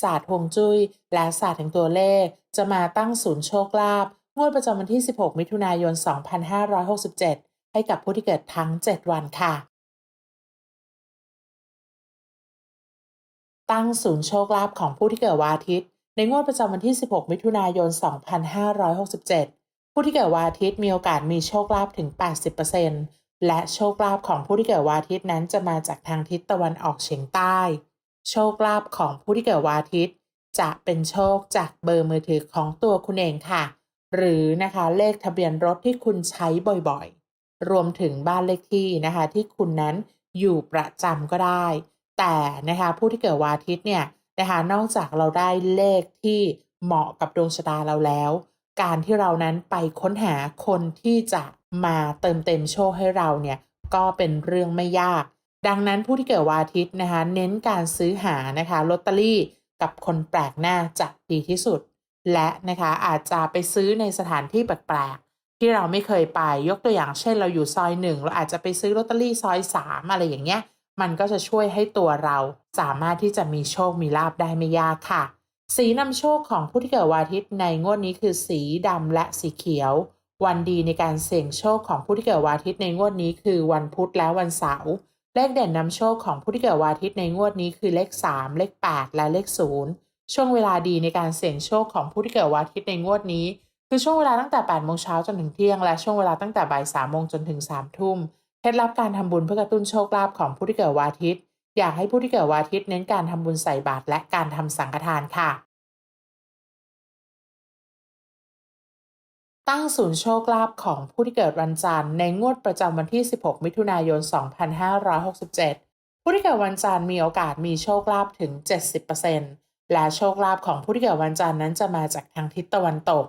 ศาสตร์ฮวงจุ้ย และศาสตร์แห่งตัวเลข จะมาตั้งศูนย์โชคลาภงวดประจำวันที่ 16 มิถุนายน 2567 ให้กับผู้ที่เกิดทั้ง 7 วันค่ะ ตั้งศูนย์โชคลาภของผู้ที่เกิดวันอาทิตย์ ในงวดประจำวันที่ 16 มิถุนายน 2567 ผู้ที่เกิดวันอาทิตย์มีโอกาสมีโชคลาภถึง 80%และโชคลาภของผู้ที่เกิดวันอาทิตย์นั้นจะมาจากทางทิศตะวันออกเฉียงใต้ โชคลาภของผู้ที่เกิดวันอาทิตย์ จะเป็นโชคจากเบอร์มือถือของตัวคุณเองค่ะ หรือนะคะเลขทะเบียนรถที่คุณใช้บ่อยๆ รวมถึงบ้านเลขที่นะคะที่คุณนั้นอยู่ประจำก็ได้ แต่นะคะผู้ที่เกิดวันอาทิตย์เนี่ยนะคะนอกจากเราได้เลขที่เหมาะกับดวงชะตาเราแล้ว การที่เรานั้นไปค้นหาคนที่จะมาเติมเต็มโชคให้เราเนี่ยก็เป็นเรื่องไม่ยาก ดังนั้นผู้ที่เกิดวันอาทิตย์นะคะเน้นการซื้อหานะคะลอตเตอรี่กับคนแปลกหน้าจะดีที่สุด และนะคะอาจจะไปซื้อในสถานที่แปลกๆที่เราไม่เคยไปยกตัวอย่างเช่น เราอยู่ซอยหนึ่งเราอาจจะไปซื้อลอตเตอรี่ซอยสามอะไรอย่างเงี้ยมันก็จะช่วยให้ตัวเราสามารถที่จะมีโชคมีลาบได้ไม่ยากค่ะ สีนำโชคของผู้ที่เกิดวันอาทิตย์ในงวดนี้คือสีดำและสีเขียว วันดีในการเสี่ยงโชคของผู้ที่เกิดวันอาทิตย์ในงวดนี้คือวันพุธและวันเสาร์ เลขเด่นนำโชคของผู้ที่เกิดวันอาทิตย์ในงวดนี้คือเลข 3 เลข 8 และเลข 0 ช่วงเวลาดีในการเสี่ยงโชคของผู้ที่เกิดวันอาทิตย์ในงวดนี้ คือช่วงเวลาตั้งแต่8โมงเช้าจนถึงเที่ยง และช่วงเวลาตั้งแต่บ่าย3โมงจนถึง3ทุ่มเคล็ดลับการทำบุญเพื่อกระตุ้นโชคลาภของผู้ที่เกิดวันอาทิตย์ อยากให้ผู้ที่เกิดวันอาทิตย์เน้นการทำบุญใส่บาตรและการทำสังฆทานค่ะ ตั้งศูนย์โชคลาภของผู้ที่เกิดวันจันทร์ในงวดประจำวันที่ 16 มิถุนายน 2567 ผู้ที่เกิดวันจันทร์มีโอกาสมีโชคลาภถึง 70%และโชคลาภของผู้ที่เกิดวันจันทร์นั้นจะมาจากทางทิศตะวันตก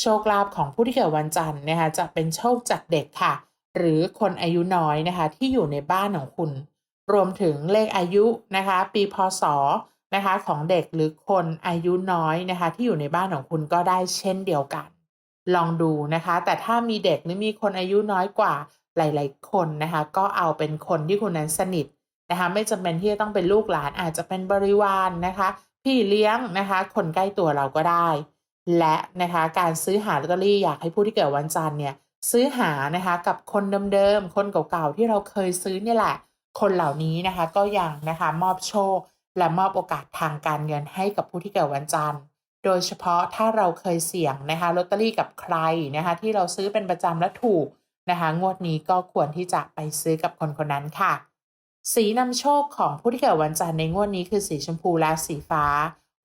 โชคลาภของผู้ที่เกิดวันจันทร์นะคะจะเป็นโชคจากเด็กค่ะ หรือคนอายุน้อยนะคะที่อยู่ในบ้านของคุณ รวมถึงเลขอายุนะคะปีพศนะคะของเด็กหรือคนอายุน้อยนะคะที่อยู่ในบ้านของคุณก็ได้เช่นเดียวกัน ลองดูนะคะ แต่ถ้ามีเด็กหรือมีคนอายุน้อยกว่าหลาย ๆ คนนะคะ ก็เอาเป็นคนที่คุณนั้นสนิทนะคะ ไม่จำเป็นที่จะต้องเป็นลูกหลานอาจจะเป็นบริวารนนะคะ พี่เลี้ยงนะคะ คนใกล้ตัวเราก็ได้ และนะคะการซื้อหาลอตเตอรี่อยากให้ผู้ที่เกิดวันจันทร์เนี่ยซื้อหานะคะกับคนเดิมๆ คนเก่าๆ ที่เราเคยซื้อเนี่ยแหละ คนเหล่านี้นะคะก็ยังนะคะมอบโชค และมอบโอกาสทางการเงินให้กับผู้ที่เกิดวันจันทร์ โดยเฉพาะถ้าเราเคยเสี่ยงนะคะลอตเตอรี่กับใครนะคะที่เราซื้อเป็นประจำและถูกนะคะงวดนี้ก็ควรที่จะไปซื้อกับคนคนนั้นค่ะ สีนำโชคของผู้ที่เกิดวันจันทร์ในงวดนี้คือสีชมพูและสีฟ้า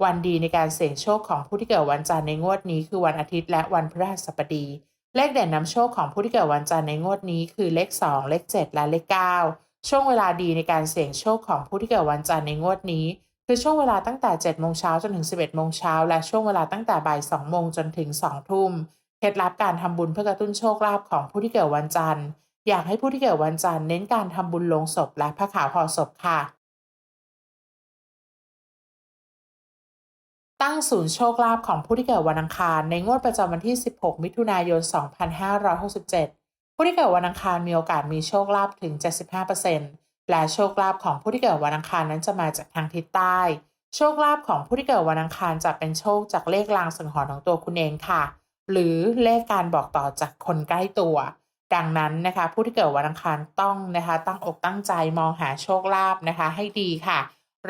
วันดีในการเสี่ยงโชคของผู้ที่เกิดวันจันทร์ในงวดนี้คือวันอาทิตย์และวันพฤหัสบดี เลขเด่นนำโชคของผู้ที่เกิดวันจันทร์ในงวดนี้คือเลข 2 เลข 7 และเลข 9 ช่วงเวลาดีในการเสี่ยงโชคของผู้ที่เกิดวันจันทร์ในงวดนี้ คือช่วงเวลาตั้งแต่7โมงเช้าจนถึง 11โมงเช้าและช่วงเวลาตั้งแต่บ่าย2โมงจนถึง2ทุ่มเคล็ดลับการทำบุญเพื่อกระตุ้นโชคลาภของผู้ที่เกิดวันจันทร์ อยากให้ผู้ที่เกิดวันจันทร์เน้นการทำบุญลงศพและผ้าขาวห่อศพค่ะ ตั้งศูนย์โชคลาภของผู้ที่เกิดวันอังคาร ในงวดประจำวันที่ 16 มิถุนายน 2567 ผู้ที่เกิดวันอังคารมีโอกาสมีโชคลาภถึง 75% และโชคลาภของผู้ที่เกิดวันอังคารนั้นจะมาจากทางทิศใต้ โชคลาภของผู้ที่เกิดวันอังคารจะเป็นโชคจากเลขลางสังหรณ์ของตัวคุณเองค่ะ หรือเลขการบอกต่อจากคนใกล้ตัว ดังนั้นนะคะ ผู้ที่เกิดวันอังคารต้องนะคะ ตั้งอกตั้งใจมองหาโชคลาภนะคะ ให้ดีค่ะ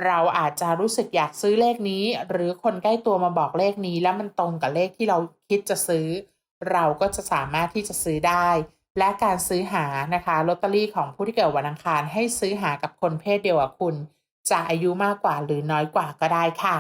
เราอาจจะรู้สึกอยากซื้อเลขนี้ หรือคนใกล้ตัวมาบอกเลขนี้ แล้วมันตรงกับเลขที่เราคิดจะซื้อ เราก็จะสามารถที่จะซื้อได้ และการซื้อหานะคะลอตเตอรี่ของผู้ที่เกิดวันอังคารให้ซื้อหากับคนเพศเดียวกับคุณ จะอายุมากกว่าหรือน้อยกว่าก็ได้ค่ะ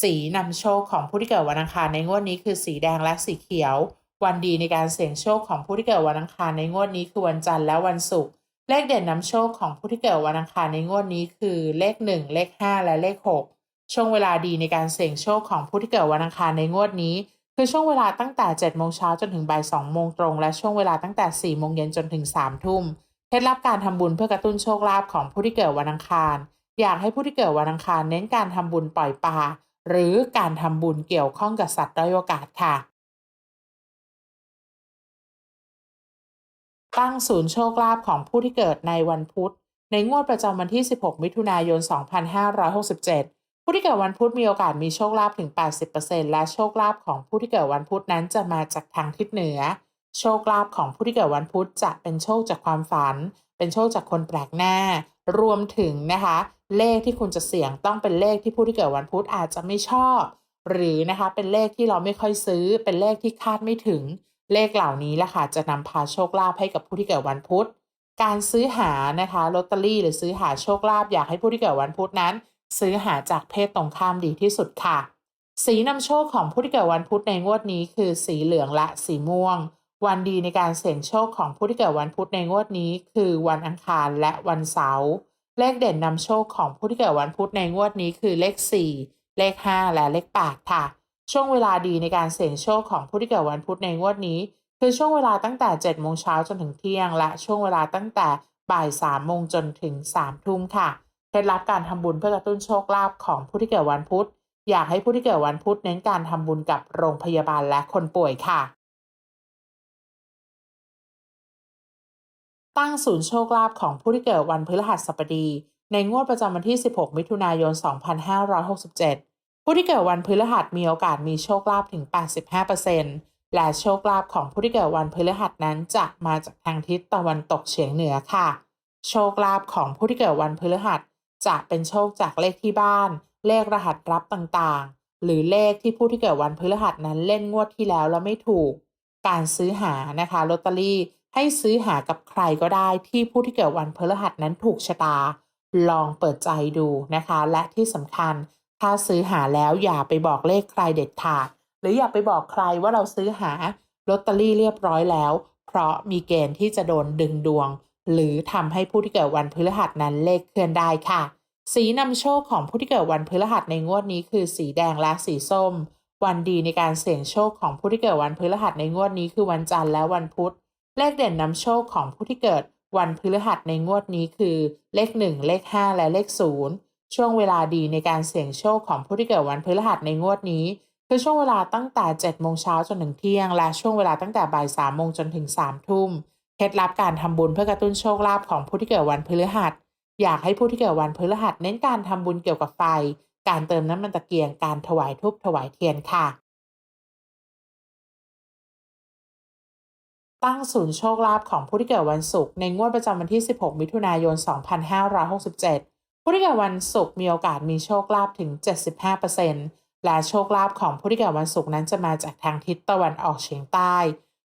สีนำโชคของผู้ที่เกิดวันอังคารในงวดนี้คือสีแดงและสีเขียว วันดีในการเสี่ยงโชคของผู้ที่เกิดวันอังคารในงวดนี้คือวันจันทร์และวันศุกร์เลขเด่นนำโชคของผู้ที่เกิดวันอังคารในงวดนี้คือเลข 1 เลข 5 และเลข 6 ช่วงเวลาดีในการเสี่ยงโชคของผู้ที่เกิดวันอังคารในงวดนี้ คือช่วงเวลาตั้งแต่7โมงเช้าจนถึงบ่าย2โมงตรง และช่วงเวลาตั้งแต่4โมงเย็นจนถึง3ทุ่มเคล็ดลับการทำบุญเพื่อกระตุ้นโชคลาภของผู้ที่เกิดวันอังคาร อยากให้ผู้ที่เกิดวันอังคารเน้นการทำบุญปล่อยปลาหรือการทำบุญเกี่ยวข้องกับสัตว์ด้อยโอกาสค่ะ ตั้งศูนย์โชคลาภของผู้ที่เกิดในวันพุธ ในงวดประจำวันที่ 16 มิถุนายน 2567 ผู้ที่เกิดวันพุธมีโอกาสมีโชคลาภถึง 80%และโชคลาภของผู้ที่เกิดวันพุธนั้นจะมาจากทางทิศเหนือ โชคลาภของผู้ที่เกิดวันพุธจะเป็นโชคจากความฝัน เป็นโชคจากคนแปลกหน้า รวมถึงนะคะ เลขที่คุณจะเสี่ยงต้องเป็นเลขที่ผู้ที่เกิดวันพุธอาจจะไม่ชอบ หรือนะคะเป็นเลขที่เราไม่ค่อยซื้อ เป็นเลขที่คาดไม่ถึง เลขเหล่านี้แหละค่ะจะนำพาโชคลาภให้กับผู้ที่เกิดวันพุธ การซื้อหานะคะลอตเตอรี่หรือซื้อหาโชคลาภอยากให้ผู้ที่เกิดวันพุธนั้น ซื้อหาจากเพศตรงข้ามดีที่สุดค่ะ สีนำโชคของผู้ที่เกิดวันพุธในงวดนี้คือสีเหลืองและสีม่วง วันดีในการเสี่ยงโชคของผู้ที่เกิดวันพุธในงวดนี้ คือวันอังคารและวันเสาร์เลขเด่นนำโชคของผู้ที่เกิดวันพุธในงวดนี้คือเลข 4 เลข 5 และเลข8ค่ะ ช่วงเวลาดีในการเสี่ยงโชคของผู้ที่เกิดวันพุธในงวดนี้ คือช่วงเวลาตั้งแต่7โมงเช้าจนถึงเที่ยง และช่วงเวลาตั้งแต่บ่าย3โมงจนถึง3ทุ่มค่ะ เคล็ดลับการทำบุญเพื่อกระตุ้นโชคลาภของผู้ที่เกิดวันพุธ อยากให้ผู้ที่เกิดวันพุธเน้นการทำบุญกับโรงพยาบาลและคนป่วยค่ะ ตั้งศูนย์โชคลาภของผู้ที่เกิดวันพฤหัสบดี ในงวดประจำวันที่ 16 มิถุนายน 2567 ผู้ที่เกิดวันพฤหัสมีโอกาสมีโชคลาภถึง 85%และโชคลาภของผู้ที่เกิดวันพฤหัสนั้นจะมาจากทางทิศตะวันตกเฉียงเหนือค่ะ โชคลาภของผู้ที่เกิดวันพฤหัส จะเป็นโชคจากเลขที่บ้าน เลขรหัสรับต่างๆ หรือเลขที่ผู้ที่เกิดวันพฤหัสนั้นเล่นงวดที่แล้วแล้วไม่ถูก การซื้อหานะคะลอตเตอรี่ให้ซื้อหากับใครก็ได้ที่ผู้ที่เกิดวันพฤหัสนั้นถูกชะตา ลองเปิดใจดูนะคะ และที่สำคัญ ถ้าซื้อหาแล้วอย่าไปบอกเลขใครเด็ดขาด หรืออย่าไปบอกใครว่าเราซื้อหาลอตเตอรี่เรียบร้อยแล้ว เพราะมีเกณฑ์ที่จะโดนดึงดวง หรือทำให้ผู้ที่เกิดวันพฤหัสนั้นเลขเคลื่อนได้ค่ะ สีนำโชคของผู้ที่เกิดวันพฤหัสในงวดนี้คือสีแดงและสีส้ม วันดีในการเสี่ยงโชคของผู้ที่เกิดวันพฤหัสในงวดนี้คือวันจันทร์และวันพุธ เลขเด่นนำโชคของผู้ที่เกิดวันพฤหัสในงวดนี้คือ เลข 1 เลข 5 และเลข 0 ช่วงเวลาดีในการเสี่ยงโชคของผู้ที่เกิดวันพฤหัสในงวดนี้ คือช่วงเวลาตั้งแต่7โมงเช้าจนถึงเที่ยง และช่วงเวลาตั้งแต่บ่าย3โมงจนถึง3ทุ่ม เคล็ดลับการทำบุญเพื่อกระตุ้นโชคลาภของผู้ที่เกิดวันพฤหัส อยากให้ผู้ที่เกิดวันพฤหัสเน้นการทำบุญเกี่ยวกับไฟ การเติมน้ำมันตะเกียง การถวายทูปถวายเทียนค่ะ ตั้งศูนย์โชคลาภของผู้ที่เกิดวันศุกร์ในงวดประจำวันที่ 16 มิถุนายน 2567 ผู้ที่เกิดวันศุกร์มีโอกาสมีโชคลาภถึง 75%และโชคลาภของผู้ที่เกิดวันศุกร์นั้นจะมาจากทางทิศตะวันออกเฉียงใต้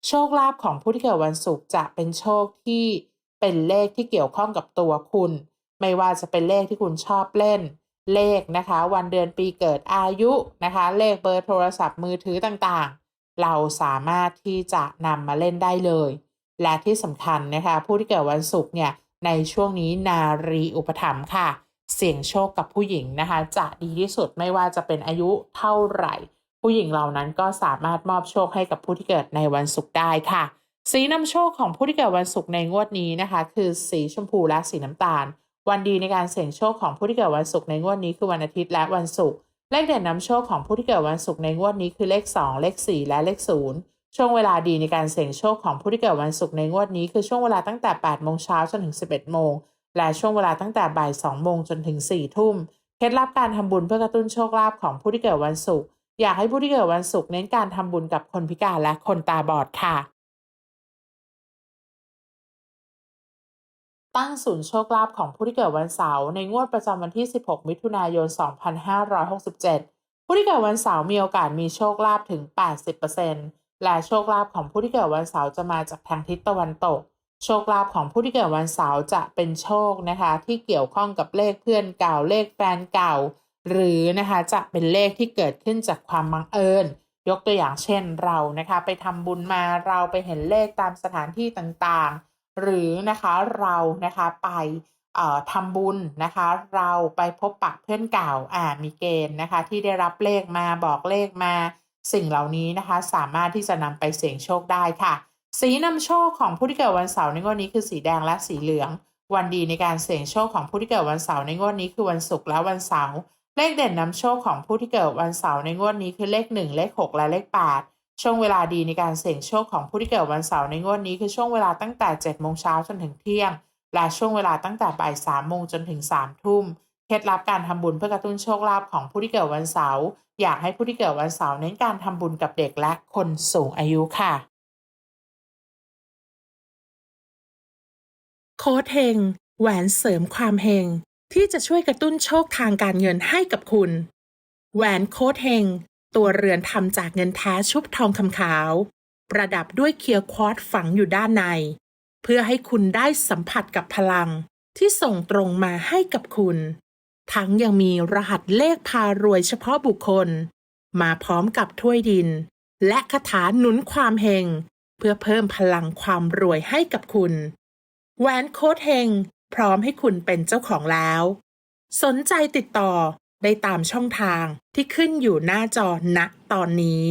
โชคลาภของผู้ที่เกิดวันศุกร์จะเป็นโชคที่เป็นเลขที่เกี่ยวข้องกับตัวคุณ ไม่ว่าจะเป็นเลขที่คุณชอบเล่น เลขนะคะ วันเดือนปีเกิดอายุนะคะ เลขเบอร์โทรศัพท์มือถือต่างๆ เราสามารถที่จะนำมาเล่นได้เลย และที่สำคัญนะคะ ผู้ที่เกิดวันศุกร์เนี่ยในช่วงนี้นารีอุปถัมภ์ค่ะ เสี่ยงโชคกับผู้หญิงนะคะ จะดีที่สุดไม่ว่าจะเป็นอายุเท่าไหร่ ผู้หญิงเหล่านั้นก็สามารถมอบโชคให้กับผู้ที่เกิดในวันศุกร์ได้ค่ะ สีนำโชคของผู้ที่เกิดวันศุกร์ในงวดนี้นะคะ คือสีชมพูและสีน้ำตาล วันดีในการเสี่ยงโชคของผู้ที่เกิดวันศุกร์ในงวดนี้คือวันอาทิตย์และวันศุกร์เลขเด่นนำโชคของผู้ที่เกิดวันศุกร์ในงวดนี้คือเลข 2 เลข 4 และเลข 0 ช่วงเวลาดีในการเสี่ยงโชคของผู้ที่เกิดวันศุกร์ในงวดนี้คือช่วงเวลาตั้งแต่ 8 โมงเช้าจนถึง 11 โมง และช่วงเวลาตั้งแต่บ่าย 2 โมงจนถึง 4 ทุ่ม เคล็ดลับการทำบุญเพื่อกระตุ้นโชคลาภของผู้ที่เกิดวันศุกร์ อยากให้ผู้ที่เกิดวันศุกร์เน้นการทำบุญกับคนพิการและคนตาบอดค่ะ ตั้งศูนย์โชคลาภของผู้ที่เกิดวันเสาร์ในงวดประจำวันที่ 16 มิถุนายน 2567 ผู้ที่เกิดวันเสาร์มีโอกาสมีโชคลาภถึง 80%และโชคลาภของผู้ที่เกิดวันเสาร์จะมาจากทางทิศตะวันตก โชคลาภของผู้ที่เกิดวันเสาร์จะเป็นโชคนะคะ ที่เกี่ยวข้องกับเลขเพื่อนเก่าเลขแฟนเก่า หรือนะคะจะเป็นเลขที่เกิดขึ้นจากความบังเอิญ ยกตัวอย่างเช่นเรานะคะไปทำบุญมาเราไปเห็นเลขตามสถานที่ต่างๆ หรือนะคะเรานะคะไปเอ่อทำบุญนะคะ เราไปพบปะเพื่อนเก่าอ่ามีเกณฑ์นะคะ ที่ได้รับเลขมาบอกเลขมา สิ่งเหล่านี้นะคะ สามารถที่จะนำไปเสี่ยงโชคได้ค่ะ สีนำโชคของผู้ที่เกิดวันเสาร์ในงวดนี้คือสีแดงและสีเหลือง วันดีในการเสี่ยงโชคของผู้ที่เกิดวันเสาร์ในงวดนี้คือวันศุกร์และวันเสาร์ เลขเด่นนำโชคของผู้ที่เกิดวันเสาร์ในงวดนี้คือเลข 1 เลข 6 และเลข 8 ช่วงเวลาดีในการเสี่ยงโชคของผู้ที่เกิดวันเสาร์ในงวดนี้คือช่วงเวลาตั้งแต่7โมงเช้าจนถึงเที่ยง และช่วงเวลาตั้งแต่บ่าย3โมงจนถึง3ทุ่มเคล็ดลับการทำบุญเพื่อกระตุ้นโชคลาภของผู้ที่เกิดวันเสาร์อยากให้ผู้ที่เกิดวันเสาร์เน้นการทำบุญกับเด็กและคนสูงอายุค่ะโค้ดเฮงแหวนเสริมความเฮง ที่จะช่วยกระตุ้นโชคทางการเงินให้กับคุณ แหวนโค้ดเฮง ตัวเรือนทำจากเงินแท้ชุบทองคำขาว ประดับด้วยเคียวควอตฝังอยู่ด้านใน เพื่อให้คุณได้สัมผัสกับพลังที่ส่งตรงมาให้กับคุณ ทั้งยังมีรหัสเลขพารวยเฉพาะบุคคล มาพร้อมกับถ้วยดิน และคาถาหนุนความเฮง เพื่อเพิ่มพลังความรวยให้กับคุณ แหวนโค้ดเฮง พร้อมให้คุณเป็นเจ้าของแล้ว สนใจติดต่อได้ตามช่องทางที่ขึ้นอยู่หน้าจอณตอนนี้